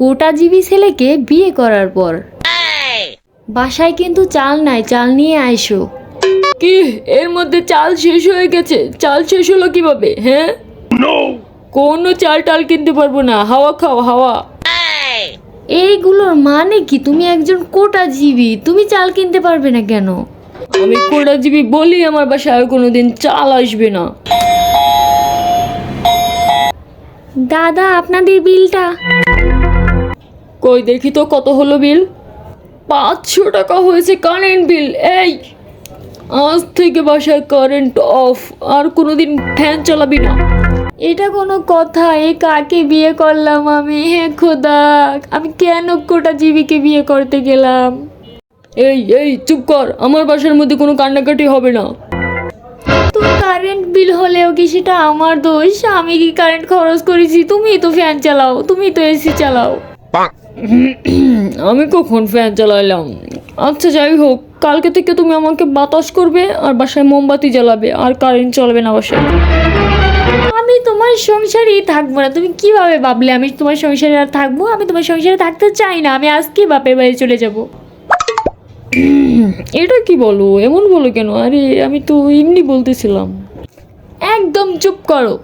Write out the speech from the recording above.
কোটাজীবী ছেলেকে বিয়ে করার পর। বাসায় কিন্তু চাল নাই চাল নিয়ে আইসো। কি? এর মধ্যে চাল শেষ হয়ে গেছে? চাল শেষ হলো কীভাবে হ্যাঁ? কোনো চাল টাল কিনতে পারব না। হাওয়া খাও হাওয়া। এইগুলোর মানে কি? তুমি একজন কোটাজীবী তুমি চাল কিনতে পারবে না কেন? আমি কোটাজীবী বলি আমার বাসায় আর কোনোদিন চাল আসবে না। দাদা আপনাদের বিলটা? কই? দেখি তো কত হলো বিল। পাঁচশো টাকা হয়েছে কারেন্ট বিল এই। আজ থেকে বাসায় কারেন্ট অফ আর কোনোদিন ফ্যান চালাবি না। এটা কোনো কথা, এ কাকে বিয়ে করলাম আমি? হে খোদা, আমি কেন কোটাজীবীকে বিয়ে করতে গেলাম? এই এই, চুপ কর, আমার বাসার মধ্যে কোনো কান্নাকাটি হবে না। তো কারেন্ট বিল হলেও কি সেটা আমার দোষ? আমি কি কারেন্ট খরচ করেছি? তুমি তো ফ্যান চালাও, তুমি তো এসি চালাও। আমি কখন ফ্যান চালাইলাম? আচ্ছা যাই হোক কালকে থেকে তুমি আমাকে বাতাস করবে আর বাসায় মোমবাতি জ্বালাবে আর কারেন্ট চলবে না বাসায়। আমি তোমার সংসারেই থাকব না। তুমি কীভাবে ভাবলে আমি তোমার সংসারে আর থাকব? আমি তোমার সংসারে থাকতে চাই না। আমি আজকে বাপের বাড়ি চলে যাব। এটা কি বলো? এমন বলো কেন? আরে আমি তো এমনি বলতেছিলাম। একদম চুপ করো।